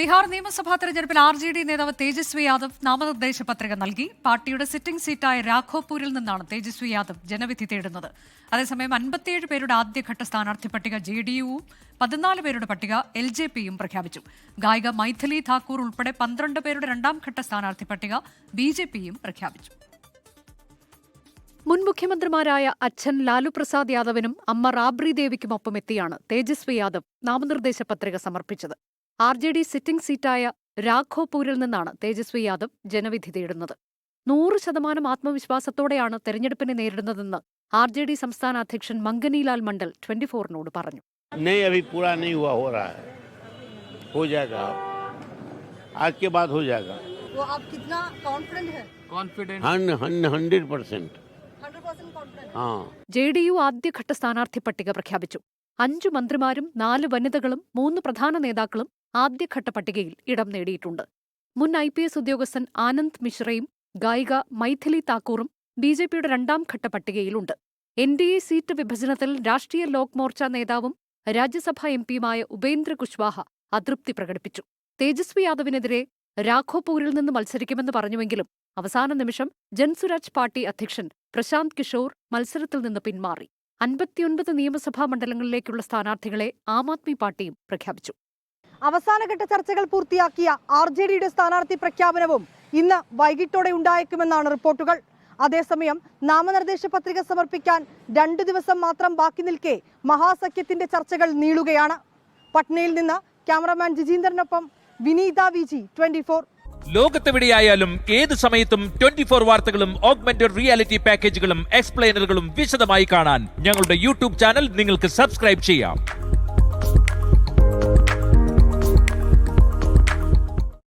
ബീഹാർ നിയമസഭാ തെരഞ്ഞെടുപ്പിൽ R J D നേതാവ് തേജസ്വി യാദവ് നാമനിർദ്ദേശ പത്രിക നൽകി. പാർട്ടിയുടെ സിറ്റിംഗ് സീറ്റായ രാഘോപൂരിൽ നിന്നാണ് തേജസ്വി യാദവ് ജനവിധി തേടുന്നത്. അതേസമയം അൻപത്തിയേഴ് പേരുടെ ആദ്യഘട്ട സ്ഥാനാർത്ഥി പട്ടിക ജെ ഡി യുവും പതിനാല് പേരുടെ പട്ടിക എൽ ജെ പിയും പ്രഖ്യാപിച്ചു. ഗായിക മൈഥിലി ഠാക്കൂർ ഉൾപ്പെടെ പന്ത്രണ്ട് പേരുടെ രണ്ടാം ഘട്ട സ്ഥാനാർത്ഥി പട്ടിക ബി ജെ പിയും പ്രഖ്യാപിച്ചു. മുൻ മുഖ്യമന്ത്രിമാരായ അച്ഛൻ ലാലു പ്രസാദ് യാദവിനും അമ്മ റാബ്രി ദേവിക്കുമൊപ്പം എത്തിയാണ് തേജസ്വി യാദവ് നാമനിർദ്ദേശ പത്രിക സമർപ്പിച്ചത്. ആർ ജെ ഡി സിറ്റിംഗ് സീറ്റായ രാഘോപൂരിൽ നിന്നാണ് തേജസ്വി യാദവ് ജനവിധി തേടുന്നത് നൂറ് ശതമാനം ആത്മവിശ്വാസത്തോടെയാണ് തെരഞ്ഞെടുപ്പിനെ നേരിടുന്നതെന്ന് ആർ ജെ ഡി സംസ്ഥാന അധ്യക്ഷൻ മംഗനിലാൽ മണ്ഡൽ ട്വന്റിഫോറിനോട് പറഞ്ഞു नहीं अभी पूरा नहीं हुआ हो रहा है हो जाएगा आज के बाद हो जाएगा तो आप कितना कॉन्फिडेंट है कॉन्फिडेंट हन हन hundred percent hundred percent confident हाँ ജെ ഡി യു ആദ്യഘട്ട സ്ഥാനാർത്ഥി പട്ടിക പ്രഖ്യാപിച്ചു അഞ്ചു മന്ത്രിമാരും നാല് വനിതകളും മൂന്ന് പ്രധാന നേതാക്കളും ആദ്യഘട്ട പട്ടികയിൽ ഇടം നേടിയിട്ടുണ്ട്. മുൻ ഐ പി എസ് ഉദ്യോഗസ്ഥൻ ആനന്ദ് മിശ്രയും ഗായിക മൈഥിലി താക്കൂറും ബി ജെ പിയുടെ രണ്ടാം ഘട്ട പട്ടികയിലുണ്ട് എൻ ഡി എ സീറ്റ് വിഭജനത്തിൽ രാഷ്ട്രീയ ലോക് മോർച്ച നേതാവും രാജ്യസഭാ എം പിയുമായ ഉപേന്ദ്ര കുശ്വാഹ അതൃപ്തി പ്രകടിപ്പിച്ചു. തേജസ്വി യാദവിനെതിരെ രാഘോപൂരിൽ നിന്ന് മത്സരിക്കുമെന്ന് പറഞ്ഞുവെങ്കിലും അവസാന നിമിഷം ജൻസുരാജ് പാർട്ടി അധ്യക്ഷൻ പ്രശാന്ത് കിഷോർ മത്സരത്തിൽ നിന്ന് പിന്മാറി. അൻപത്തിയൊൻപത് നിയമസഭാ മണ്ഡലങ്ങളിലേക്കുള്ള സ്ഥാനാർത്ഥികളെ ആം ആദ്മി പാർട്ടിയും പ്രഖ്യാപിച്ചു. അവസാനഘട്ട ചർച്ചകൾ പൂർത്തിയാക്കിയ ആർ ജെ ഡിയുടെ സ്ഥാനാർത്ഥി പ്രഖ്യാപനവും ഇന്ന് വൈകിട്ടോടെ ഉണ്ടായേക്കുമെന്നാണ് റിപ്പോർട്ടുകൾ. അതേസമയം നാമനിർദ്ദേശ പത്രിക സമർപ്പിക്കാൻ രണ്ടു ദിവസം മാത്രം ബാക്കി നിൽക്കെ മഹാസഖ്യത്തിന്റെ ചർച്ചകൾ നീളുകയാണ്. പട്നയിൽ നിന്ന് ക്യാമറമാൻ ജിജീന്ദ്രനൊപ്പം വിനീത വിജി ട്വന്റി ഫോർ. ലോകത്തെവിടെയായാലും ഏത് സമയത്തും ട്വന്റി ഫോർ വാർത്തകളും ഓഗ്മെന്റഡ് റിയാലിറ്റി പാക്കേജുകളും എക്സ്പ്ലെയിനറുകളും വിശദമായി കാണാൻ ഞങ്ങളുടെ യൂട്യൂബ് ചാനൽ നിങ്ങൾക്ക് സബ്സ്ക്രൈബ് ചെയ്യാം.